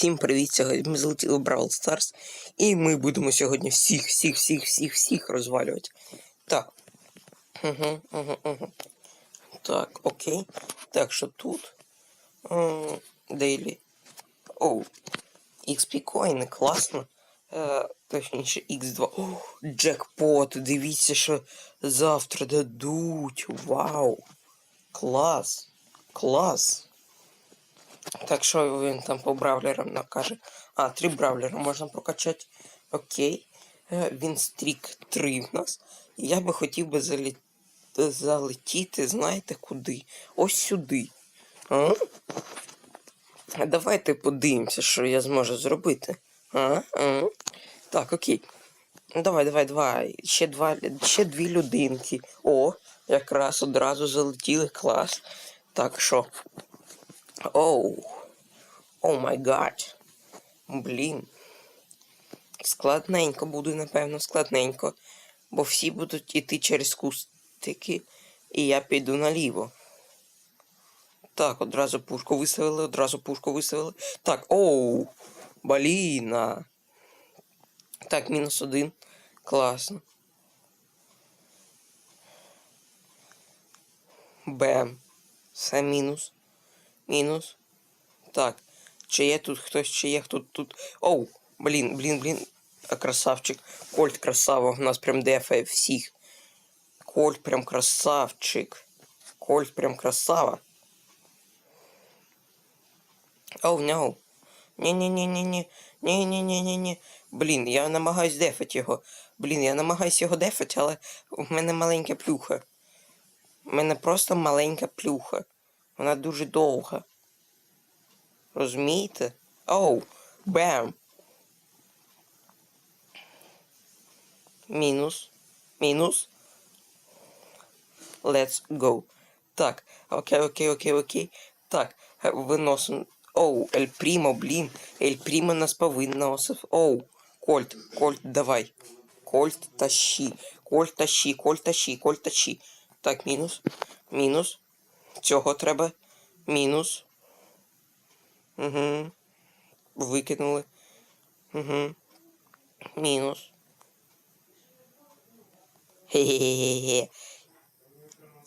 Всім привіт! Сьогодні ми залетіли в Бравл Старс. І ми будемо сьогодні всіх, всіх, всіх, всіх, всіх розвалювати. Так. Угу, угу, угу. Так, окей. Так, що тут? Дейлі. Оу. XP коїни, класно. Е, точніше, X2. О, джекпот, дивіться, що завтра дадуть. Вау. Клас. Клас. Так що він там по бравлерам накаже. А, три бравлера можна прокачати. Окей. Е, Він стрік 3 в нас. І я би хотів би залі... залетіти, знаєте куди? Ось сюди. А? А Давайте подивимося, що я зможу зробити. А? А? Так, окей. Ну, Давай, давай, давай. Ще два, ще дві людинки. О, якраз одразу залетіли клас. Так, що? Оу. О май гад. Блін. Складненько буде, напевно, складненько. Бо всі будуть іти через кустики, і я піду наліво. Так, одразу пушку виставили, одразу пушку виставили. Так, оу! Баліна. Так, мінус один. Класно. Бем. Все мінус. Мінус. Так. Чи є тут хтось, чи є хто тут. Оу! Блін, блін, блін. Красавчик. Кольт красава. У нас прям дефає всіх. Кольт прям красавчик. Кольт прям красава. Оу, no. Ні-ні-ні-ні-ні. Ні-ні-ні-ні-ні. Блін, я намагаюсь дефати його. Блін, я намагаюсь його дефати, але в мене маленька плюха. У мене просто маленька плюха. Вона дуже довга. Розумієте? Оу, бем. Мінус. Мінус. Let's go. Так, окей, окей, окей, окей. Так, виносимо. Оу, Ель Прімо, блін. Ель Прімо нас повиносив. Оу, Кольт, Кольт, давай. Кольт тащи. Кольт тащи, Кольт тащи, Кольт тащи. Так, мінус. Мінус. Цього треба. Мінус. Угу. Викинули. Угу. Мінус. Хе-хе-хе-хе.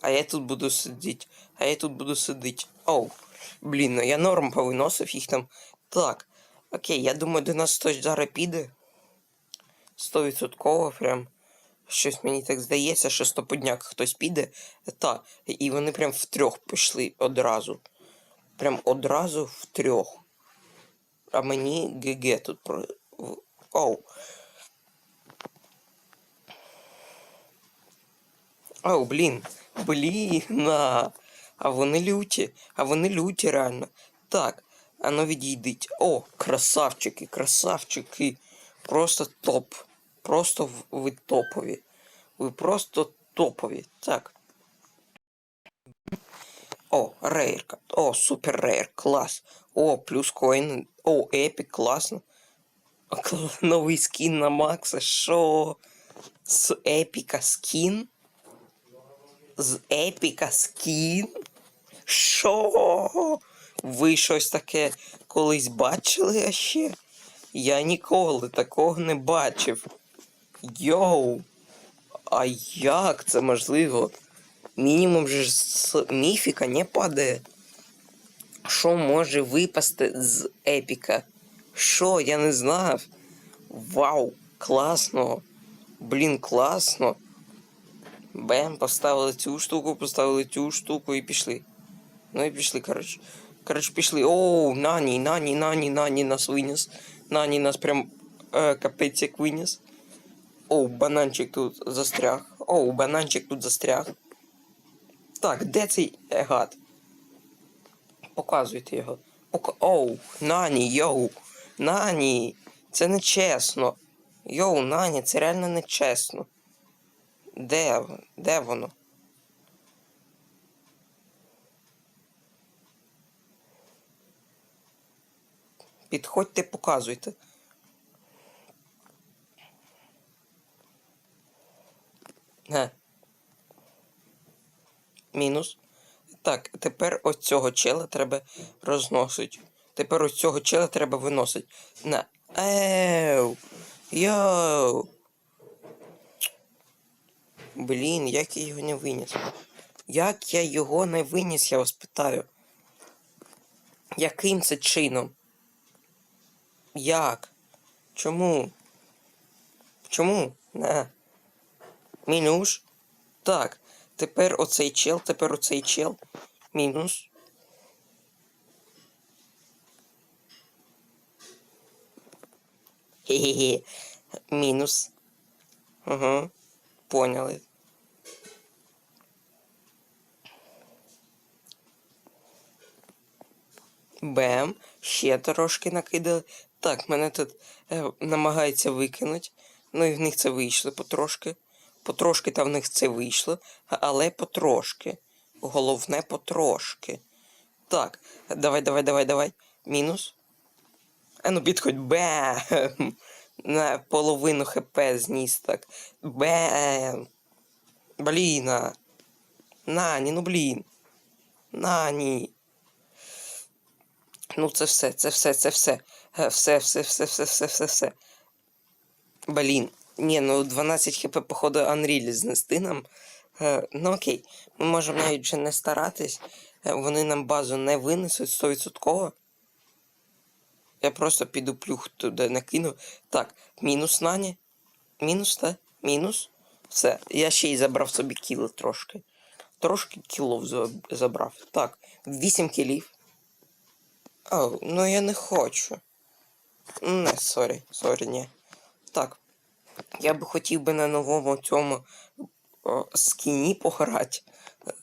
А я тут буду сидіти. А я тут буду сидіти. Оу. Блін, ну я норм повиносив їх там. Так. Окей, я думаю, до нас хтось зараз піде. Стовідсотково прям. Щось мені так здається, що стоподняк хтось піде. Так, і вони прям втрьох пішли одразу. Прям одразу втрьох. А мені ГГ тут про. Оу. Оу, блін. Блін. А, вони люті. А вони люті реально. Так, а ну відійдіть. О, красавчики, красавчики. Просто топ. Просто в- ви топові. Ви просто топові. Так. О, рейрка. О, супер рейр, клас. О, плюс коін. О, епік, класно. Новий скін на Макса. Шо? З епіка скін? З епіка скін? Шо? Ви щось таке колись бачили ще? Я ніколи такого не бачив. Йоу. А як це можливо? Мінімум же з міфіка не падає. Що може випасти з епіка? Що, я не знав. Вау, класно. Блін, класно. Бем, поставили цю штуку, поставили цю штуку і пішли. Ну і пішли, коротше. Коротше, пішли. Оу, нані, нані, нані, нані нас виніс. Нані нас прям е, капець як виніс. Оу, бананчик тут застряг. Оу, бананчик тут застряг. Так, де цей гад? Показуйте його. Пока... Оу, Нані, йоу. Нані. Це не чесно. Йоу, Нані, це реально не чесно. Де? Де воно? Підходьте, показуйте. Ге. Мінус. Так, тепер ось цього чела треба розносити. Тепер ось цього чела треба виносити. На. Еу. Йоу. Блін, як я його не виніс? Як я його не виніс, я вас питаю. Яким це чином? Як? Чому? Чому? На. Мінус. Так. Тепер оцей чел, тепер оцей чел. Мінус. Хе-хе-хе. Мінус. Ага. Поняли. Бем. Ще трошки накидали. Так, мене тут е, намагається викинути. Ну і в них це вийшло потрошки. Потрошки та в них це вийшло, але потрошки. Головне потрошки. Так, давай, давай, давай, давай. Мінус. А ну підходь. Бем. На половину хп зніс так. Бем. Бліна. Нані, ну блін. Нані. Ну, це все, це все, це все. Е, Все, все, все, все, все, все, все. Блін. Ні, ну 12 хп, походу, Unreal знести нам. Е, ну окей. Ми можемо навіть вже не старатись. Е, Вони нам базу не винесуть 100%. Я просто піду плюх туди накину. Так, мінус нані. Мінус, та? Мінус. Все. Я ще й забрав собі кіли трошки. Трошки кілов забрав. Так, 8 кілів. О, ну я не хочу. Не, сорі, сорі, ні. Так. Я би хотів би на новому цьому о, скіні пограти.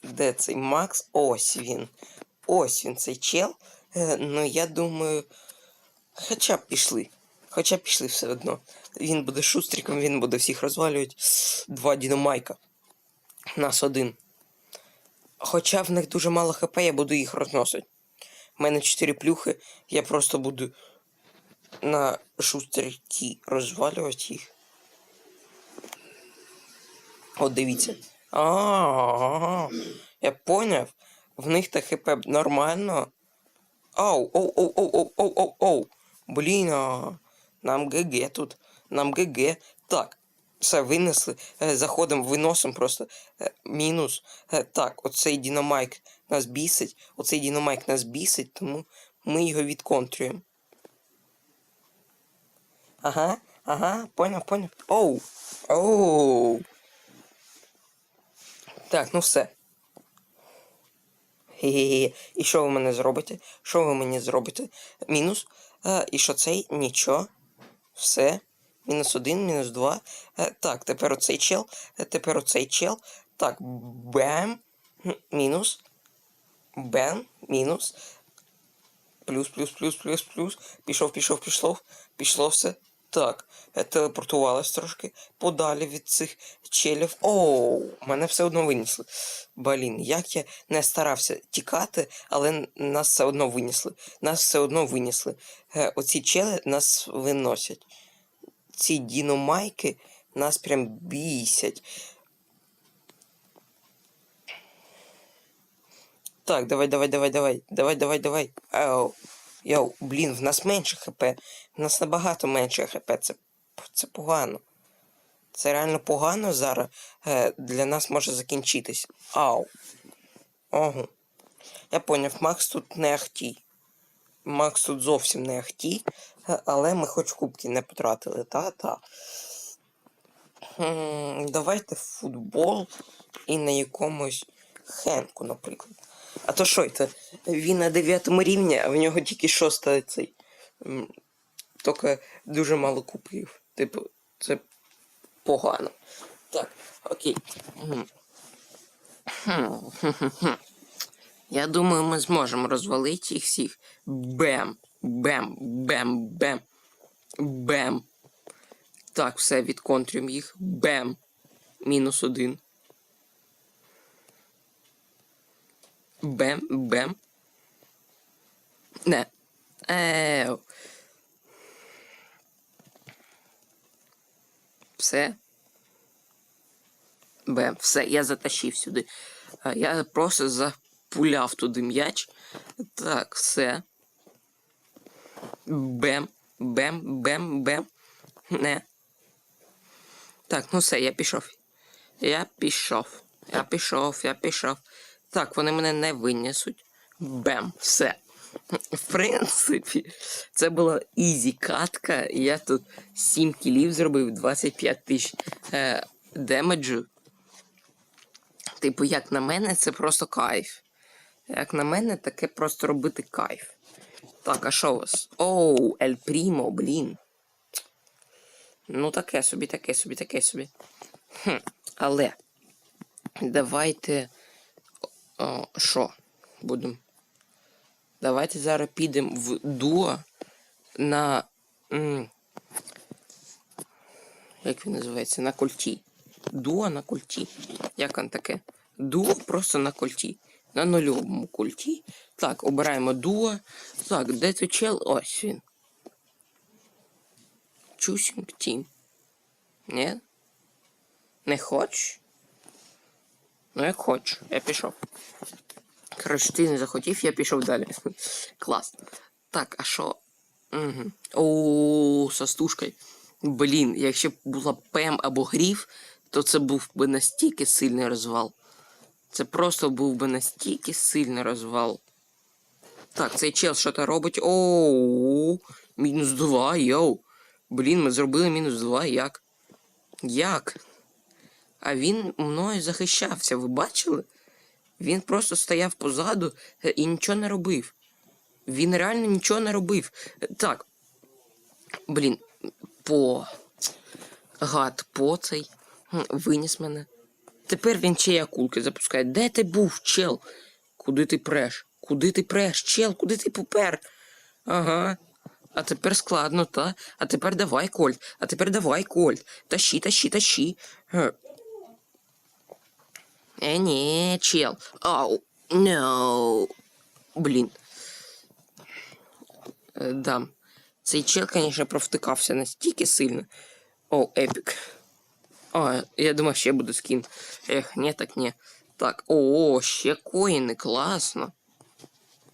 Де цей Макс? Ось він. Ось він, цей чел. Е, ну я думаю. Хоча б пішли. Хоча б пішли все одно. Він буде шустриком, він буде всіх розвалювати. Два дінамайка. Нас один. Хоча в них дуже мало хп, я буду їх розносити. У мене 4 плюхи, я просто буду на шустрики розвалювати їх. От дивіться. А, я поняв. В них та хп нормально. Ау, оу, оу, оу, оу, оу, оу, оу. Блін, а, нам ГГ тут. Нам ГГ. Так. Все, винесли. Е, Заходимо, виносимо просто. Е, Мінус. Е, Так, оцей дінамайк нас бісить. Оцей дінамайк нас бісить, тому ми його відконтрюємо. Ага, ага, поняв, поняв. Оу. Оу. Так, ну все. І що ви мене зробите? Що ви мені зробите? Мінус. А, і що цей? Нічого. Все. Мінус один, мінус два. Е, так, тепер оцей чел. Е, тепер оцей чел. Так, бем. Мінус. Бем. Мінус. Плюс, плюс, плюс, плюс, плюс. Пішов, пішов, пішов. Пішло все. Так, телепортувалось трошки подалі від цих челів. Оу, мене все одно винесли. Блін, як я не старався тікати, але нас все одно винесли. Нас все одно винесли. Е, оці чели нас виносять. Ці діномайки нас прям бісять. Так, давай, давай, давай, давай. Давай, давай, давай. Ау. Йоу, блін, в нас менше хп. В нас набагато менше хп. Це, це погано. Це реально погано зараз. Е, для нас може закінчитись. Ау. Ого. Я поняв, Макс тут не ахтій. Макс тут зовсім не ахтій. Е, Але ми хоч кубки не потратили, та-та. Давайте футбол і на якомусь хенку, наприклад. А то що це? Він на 9 рівні, а в нього тільки шоста цей. Тільки дуже мало кубків. Типу, це погано. Так, окей. Я думаю, ми зможемо розвалити їх всіх. Бем, бем, бем, бем, бем. Так, все, відконтрюємо їх. Бем. Мінус один. Бем, бем. Не. Еу. Все. Бем, все, я затащив сюди. Я просто запуляв туди м'яч. Так, все. Бем, бем, бем, бем. Не. Так, ну все, я пішов. Я пішов. Я пішов, я пішов. Так, вони мене не винесуть. Бем, все. В принципі, це була ізі катка. Я тут 7 кілів зробив, 25 тисяч е, демеджу. Типу, як на мене, це просто кайф. Як на мене, таке просто робити кайф. Так, а що у вас? Оу, Ель Прімо, блін. Ну, таке собі, таке собі, таке собі. Хм, але давайте. О, Що? Будемо. Давайте зараз підемо в дуо на. м, Як він називається? На культі. Дуо на культі. Як він таке? Дуо просто на культі. На нульовому культі. Так, обираємо дуо. Так, де той чел? Ось він. Choosing team. Ні? Не хочеш? Ну, як хочеш, я пішов. Коротше, ти не захотів, я пішов далі. Клас. Так, а що? Угу. О, со стужкою. Блін, якщо б була Пем або Гріф, то це був би настільки сильний розвал. Це просто був би настільки сильний розвал. Так, цей чел що то робить. Оу, мінус 2, йоу. Блін, ми зробили мінус 2, як? Як? А він мною захищався, ви бачили? Він просто стояв позаду е, і нічого не робив. Він реально нічого не робив. Е, Так. Блін, по. Гад, по цей. Виніс мене. Тепер він ще й акулки запускає. Де ти був, чел? Куди ти преш? Куди ти преш, чел? Куди ти попер? Ага. А тепер складно, та? А тепер давай, Кольт. А тепер давай, Кольт. Тащи, тащи, тащи. Ге. Е, ні, чел. Ау. No. Блін. Е, Да. Цей чел, звісно, провтикався настільки сильно. О, епік. А, я думав, ще буде скін. Ех, ні, так ні. Так, о, ще коїни, класно.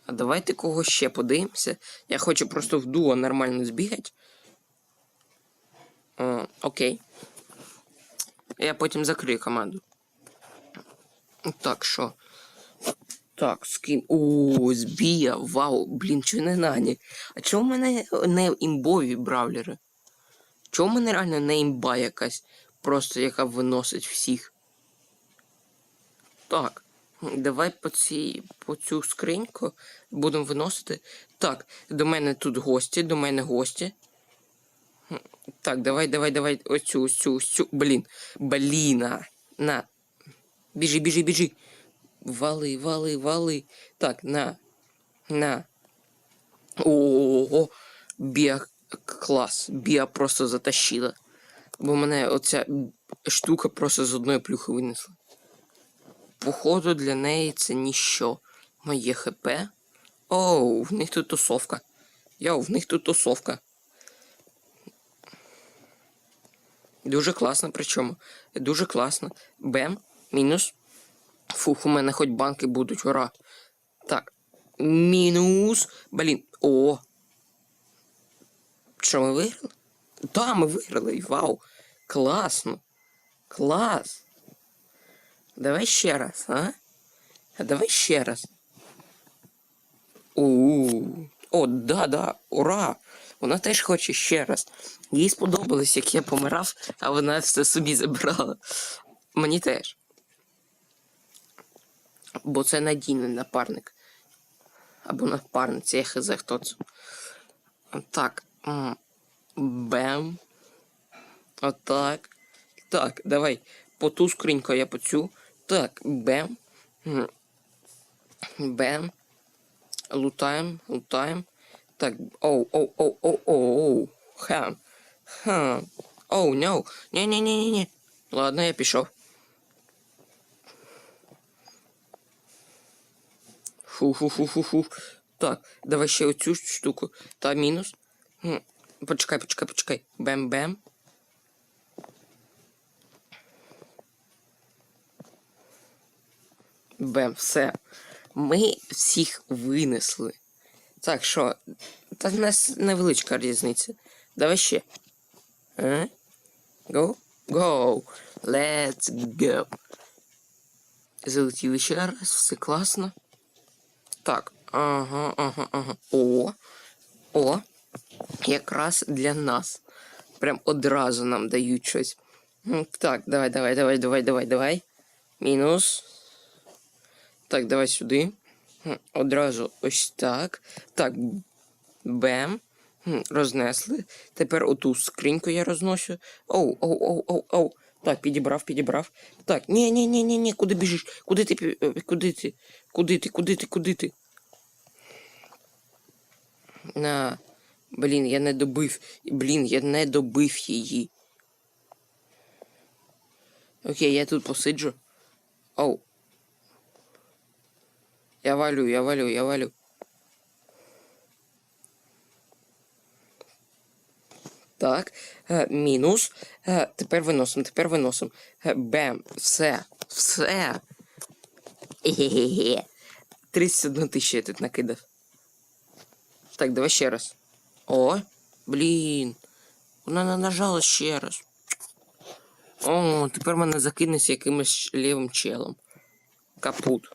А давайте кого ще подивимося. Я хочу просто в дуо нормально збігати. О, окей. Я потім закрию команду. Так, що? Так, скін. О, збія, вау, блін, чи не нані. А чому в мене не імбові бравлери? Чому в мене реально не імба якась, просто яка виносить всіх? Так, давай по цій, по цю скриньку будемо виносити. Так, до мене тут гості, до мене гості. Так, давай, давай, давай, оцю, ось цю, ось цю. Блін. Бліна. На. Біжи, біжи, біжи. Вали, вали, вали. Так, на. На. Ого. Біа клас. Біа просто затащила. Бо мене оця штука просто з одної плюхи винесла. Походу, для неї це ніщо. Моє ХП. Оу, в них тут тусовка. Йоу, в них тут тусовка. Дуже класно, причому. Дуже класно. Бем, мінус. Фух, у мене хоч банки будуть, ура. Так. Мінус. Блін. О. Що ми виграли? Так, ми виграли. Вау. Класно. Клас. Давай ще раз, а? А давай ще раз. У. О, да, да, ура! Вона теж хоче ще раз. Їй сподобалось, як я помирав, а вона все собі забрала. Мені теж. Бо це надійний напарник. Або напарниця, я хз, хто це. Так. Бем. Отак. Так, давай. По ту скриньку я по цю. Так, бем. Бем. Лутаем, лутаем. Так, оу, оу, оу, оу, оу, оу. Хам. Хам. Оу, no. Ні-ні-ні-ні. Ладно, я пішов. Фу-фу-фу-фу-фу. Так, давай ще оцю штуку. Та мінус. Почекай, почекай, почекай. Бем-бем. Бем, все. Ми всіх винесли. Так, що? Та в нас невеличка різниця. Давай ще. Ага. Go? Go. Let's go. Залетіли ще раз, все класно. Так, ага, ага, ага. О. О. Якраз для нас. Прям одразу нам дають щось. Так, давай, давай, давай, давай, давай, давай. Мінус. Так, давай сюди. Одразу ось так. Так. Бем. Рознесли. Тепер оту скриньку я розносю. Оу, оу, оу, оу, оу. Так, підібрав, підібрав. Так, ні, ні, ні, ні, ні, куди біжиш? Куди ти е, куди ти? Куди ти? Куди ти? Куди ти? На. Блін, я не добив. Блін, я не добив її. Окей, я тут посиджу. Оу. Я валю, я валю, я валю. Так, е, мінус. Е, тепер виносимо, тепер виносимо. Е, бем, все, все. Е-ге-ге. 31 тисячу я тут накидав. Так, давай ще раз. О, блін. Вона нажала ще раз. О, тепер мене закинеться якимось лівим челом. Капут.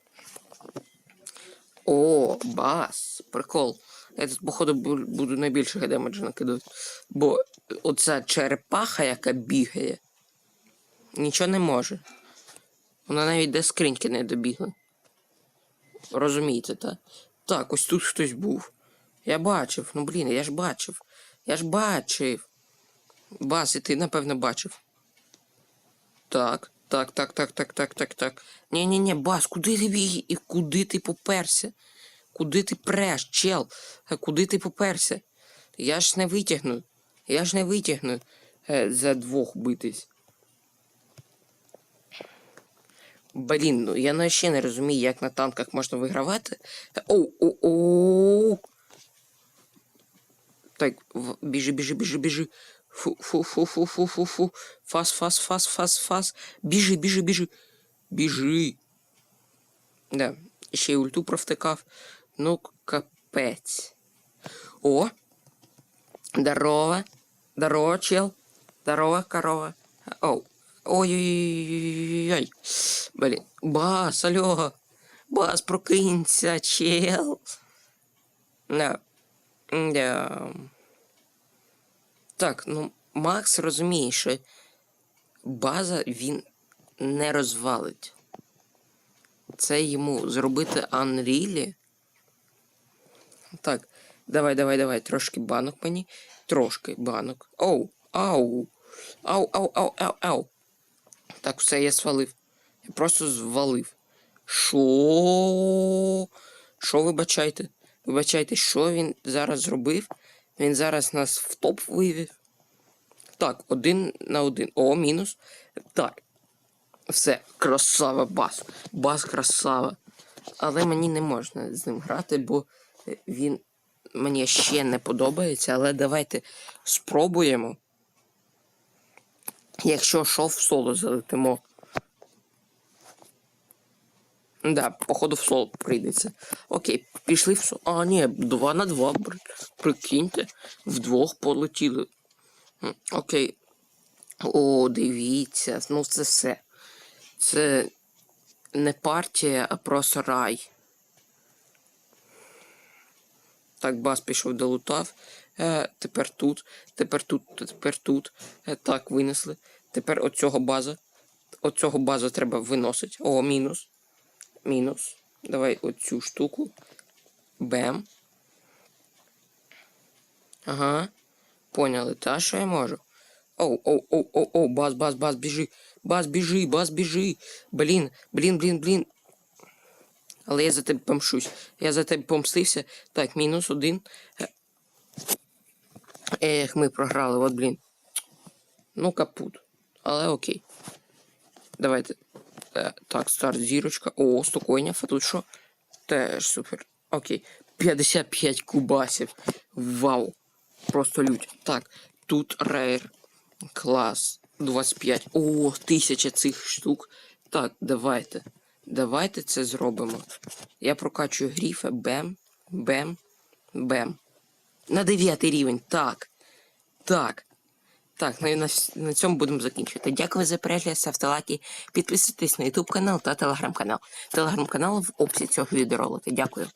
О, бас. Прикол. Я тут, походу, буду найбільше демеджа накидати. Бо оця черепаха, яка бігає, нічого не може. Вона навіть до скриньки не добігла. Розумієте, так? Так, ось тут хтось був. Я бачив. Ну блін, я ж бачив. Я ж бачив. Бас, і ти, напевно, бачив. Так, так, так, так, так, так, так, так. Ні, ні, ні, бас, куди ти біг і куди ти поперся? Куди ти преш, чел? Куди ти поперся? Я ж не витягну. Я ж не витягну е, за двох битись. Блін, ну я ще не розумію, як на танках можна вигравати. Оу, оу, оу. Так, біжи, біжи, біжи, біжи. Фу, фу, фу, фу, фу, фу, фу. Фас, фас, фас, фас, фас. Біжи, біжи, біжи. Біжи. Да, ще й ульту провтикав. Ну, капець. О! Здорово. Здорово, чел. Здорово, корова. Оу. Ой-ой-ой-ой-ой. Блін. Бас, алло. Бас, прокинься, чел. Да. Да. Так, ну, Макс розуміє, що база він не розвалить. Це йому зробити Unreal. Так, давай, давай, давай, трошки банок мені. Трошки банок. Оу, ау. Ау, ау, ау, ау, ау. Так, все, я свалив. Я просто звалив. Що? Що вибачайте? Вибачайте, що він зараз зробив? Він зараз нас в топ вивів. Так, один на один. О, мінус. Так. Все, красава бас. Бас красава. Але мені не можна з ним грати, бо він мені ще не подобається. Але давайте спробуємо. Якщо що, в соло залетимо. Да, походу в соло прийдеться. Окей, пішли в соло. А, ні, 2 на 2, прикиньте. Вдвох полетіли. Окей. О, дивіться, ну це все. Це не партія, а просто рай. Так, бас пішов долутав. Е, тепер тут, тепер тут, тепер тут. Е, так, винесли. Тепер оцього база. Оцього базу треба виносити. О, мінус. Мінус. Давай оцю штуку. Бем. Ага. Поняли, та що я можу? Оу, оу, оу, оу, оу, бас, бас, бас, біжи. Бас, біжи, бас, біжи. Блін, блін, блін, блін. Але я за тебе помщусь. Я за тебе помстився. Так, мінус один. Ех, ми програли, от блін. Ну, капут. Але окей. Давайте. Е, так, старт зірочка. О, стокойня, а тут що? Теж супер. Окей. 55 кубасів. Вау. Просто лють. Так, тут рейр. Клас. 25. О, 1000 цих штук. Так, давайте. Давайте це зробимо. Я прокачую гріфа. Бем. Бем. Бем. На дев'ятий рівень. Так. Так. Так, ну на, на цьому будемо закінчувати. Дякую за перегляд, ставте лайки, підписуйтесь на YouTube канал та телеграм-канал. Телеграм-канал в описі цього відеоролика. Дякую.